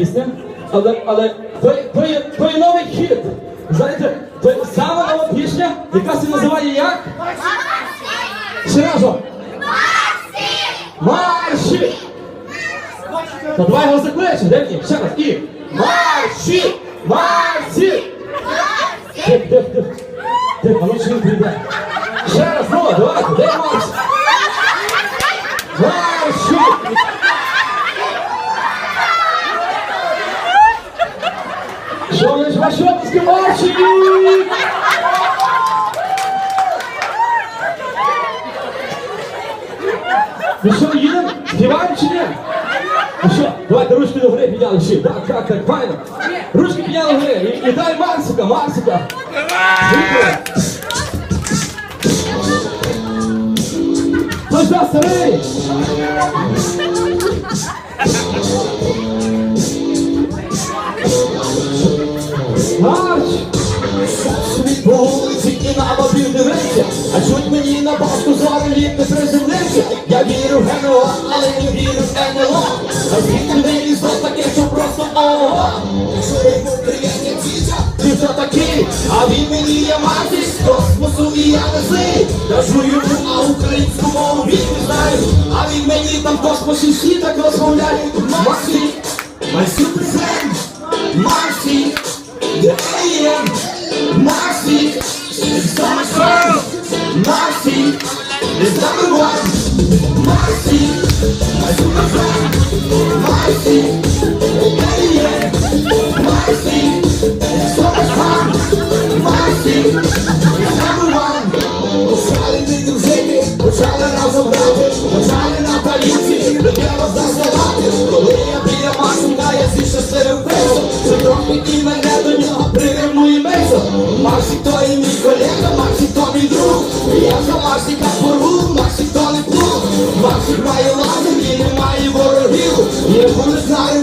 пісня, але, але той, той, той новий хіт. Знаєте, той сама нова пісня, яка се називає як? Ще разом. Марші! Та давай його закличемо, де він? Ще раз. І марші! Марші! Тих, тих, тих. Тих, а ну чи він прийде? Ще раз, ну, давайте, де марш? Марші! Ж ваші обласки марші? Ну що, їдемо? Співаємо чи ні? Ну що, давайте ручки до гори підняли всі. Так, так, так, файно. Ручки підняли до гори. І, і дай Марсика, Марсика. Хтось да, старий. Дітя, ти? А він мені є мати космосу і я не злий. Я жую йому, а українську мову він не знає. А він мені там в космосі всі так розмовляють. Максі, my super friend, Максі. The alien, is so much fun. Marcy is number one. Marcy, my super friend. Marcy, і мене до нього пригримує мейсом. Максик то і мій колега, Максик то мій друг. Я за Максика порву, Максик то не плуг. Максик має ладу і не має ворогів. Я не знаю,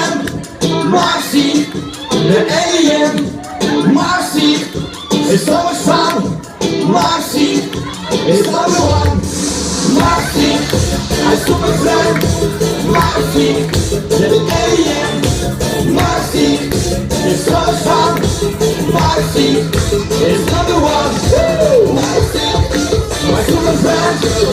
super. Marcy, the alien. Marcy, it's so much fun. Marcy, is number one. Marcy, my super friend. Marcy, the alien. Marcy, it's so much fun. Marcy, is number one. Marcy, my super friend.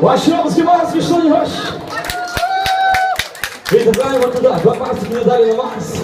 Ваші Марсі, шановні гості! Відправляємо туди, два Марсики не далі на Марс.